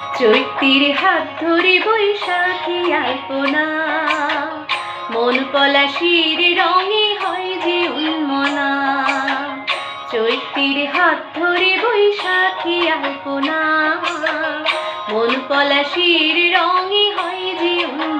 চৈতির হাত ধরে বৈশাখী আলপনা। মন পলাশির রঙে হয় যে উন্মনা। চৈতির হাত ধরে বৈশাখী আলপনা। মন পলাশির রঙে হয় যে উন্মনা।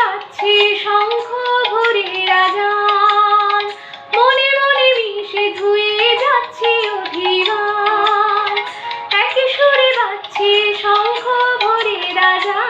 যাচ্ছে শঙ্খ ভরে রাজান মনে মনে মিশে ধুয়ে যাচ্ছে অভিমান একে সুরে বাজছে শঙ্খ ভরে রাজান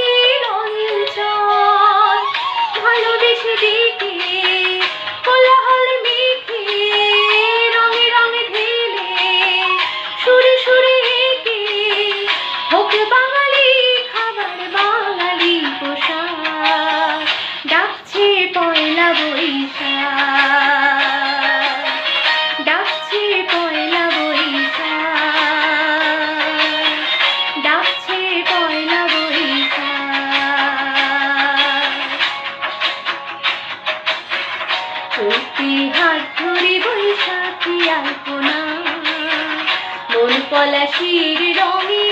ঘরে বৈশাখী আলপনা মন পলাশির রঙে